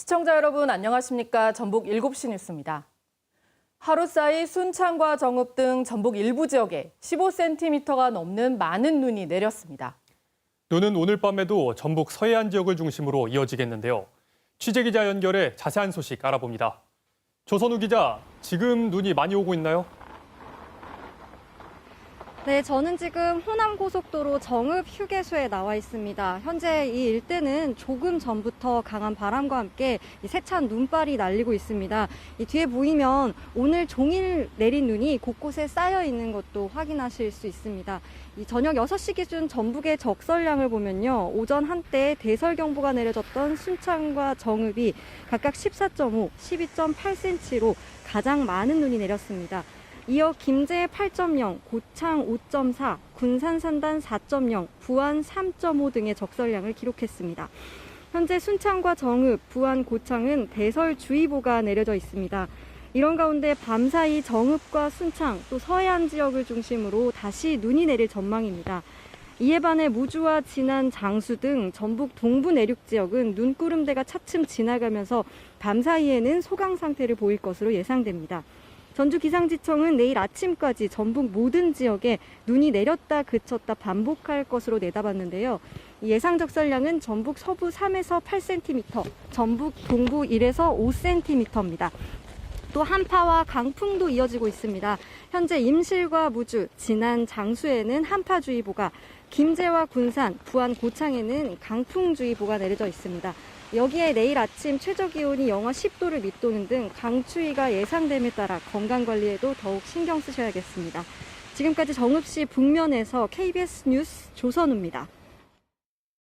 시청자 여러분 안녕하십니까? 전북 7시 뉴스입니다. 하루 사이 순창과 정읍 등 전북 일부 지역에 15cm가 넘는 많은 눈이 내렸습니다. 눈은 오늘 밤에도 전북 서해안 지역을 중심으로 이어지겠는데요. 취재 기자 연결해 자세한 소식 알아봅니다. 조선우 기자, 지금 눈이 많이 오고 있나요? 네, 저는 지금 호남 고속도로 정읍 휴게소에 나와 있습니다. 현재 이 일대는 조금 전부터 강한 바람과 함께 이 세찬 눈발이 날리고 있습니다. 이 뒤에 보이면 오늘 종일 내린 눈이 곳곳에 쌓여 있는 것도 확인하실 수 있습니다. 이 저녁 6시 기준 전북의 적설량을 보면요. 오전 한때 대설경보가 내려졌던 순창과 정읍이 각각 14.5, 12.8cm로 가장 많은 눈이 내렸습니다. 이어 김제 8.0, 고창 5.4, 군산 산단 4.0, 부안 3.5 등의 적설량을 기록했습니다. 현재 순창과 정읍, 부안, 고창은 대설주의보가 내려져 있습니다. 이런 가운데 밤사이 정읍과 순창 또 서해안 지역을 중심으로 다시 눈이 내릴 전망입니다. 이에 반해 무주와 진안, 장수 등 전북 동부 내륙 지역은 눈구름대가 차츰 지나가면서 밤 사이에는 소강 상태를 보일 것으로 예상됩니다. 전주 기상지청은 내일 아침까지 전북 모든 지역에 눈이 내렸다 그쳤다 반복할 것으로 내다봤는데요. 예상 적설량은 전북 서부 3에서 8cm, 전북 동부 1에서 5cm입니다. 또 한파와 강풍도 이어지고 있습니다. 현재 임실과 무주, 진안, 장수에는 한파주의보가, 김제와 군산, 부안, 고창에는 강풍주의보가 내려져 있습니다. 여기에 내일 아침 최저 기온이 영하 10도를 밑도는 등 강추위가 예상됨에 따라 건강 관리에도 더욱 신경 쓰셔야겠습니다. 지금까지 정읍시 북면에서 KBS 뉴스 조선우입니다.